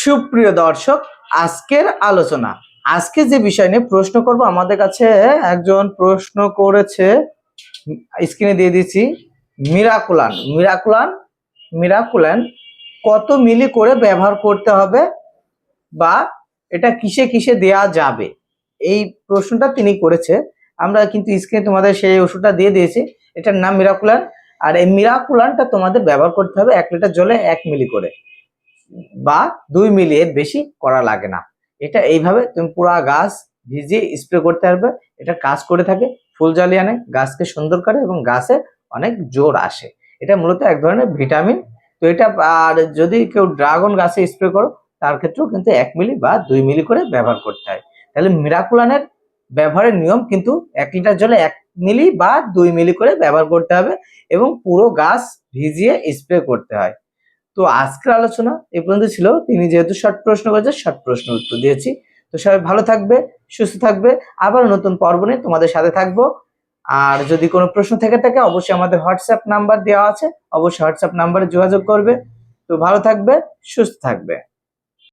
সুপ্রিয় দর্শক, আজকের আলোচনা। আজকে যে বিষয় নিয়ে প্রশ্ন করব, আমাদের কাছে একজন প্রশ্ন করেছে, স্ক্রিনে দিয়ে দিচ্ছি, মিরাকুলান। মিরাকুলান মিরাকুলান, কত মিলি করে ব্যবহার করতে হবে বা এটা কিসে কিসে দেয়া যাবে? এই প্রশ্নটা তিনি করেছে। আমরা কিন্তু স্ক্রিনে তোমাদের সেই ওষুধটা দিয়ে দিয়েছি। এটার নাম মিরাকুলান। আর এই মিরাকুলানটা তোমাদের ব্যবহার করতে হবে এক লিটার জলে এক মিলি করে। বা দুই মিলি এর বেশি করা লাগে না। এটা এইভাবে তুমি পুরা গাছ ভিজিয়ে স্প্রে করতে পারবে। এটা কাজ করে থাকে, ফুল জ্বালিয়ে আনে, গাছকে সুন্দর করে এবং গাছে অনেক জোর আসে। এটা মূলত এক ধরনের ভিটামিন। তো এটা, আর যদি কেউ ড্রাগন গাছে স্প্রে করো, তার ক্ষেত্রেও কিন্তু এক মিলি বা দুই মিলি করে ব্যবহার করতে হয়। তাহলে মিরাকুলানের ব্যবহারের নিয়ম কিন্তু এক লিটার জলে এক মিলি বা দুই মিলি করে ব্যবহার করতে হবে এবং পুরো গাছ ভিজিয়ে স্প্রে করতে হয়। তো আজকের আলোচনা এ পর্যন্ত ছিল। তিনি যেহেতু শর্ট প্রশ্ন করেছে শর্ট প্রশ্ন উত্তর দিয়েছি। তো সবাই ভালো থাকবে, সুস্থ থাকবে। আবার নতুন পর্ব নিয়ে তোমাদের সাথে থাকব। আর যদি কোনো প্রশ্ন থেকে থাকে, অবশ্যই আমাদের হোয়াটসঅ্যাপ নাম্বার দেওয়া আছে। অবশ্যই হোয়াটসঅ্যাপ নাম্বারে যোগাযোগ করবে। তো ভালো থাকবে, সুস্থ থাকবে।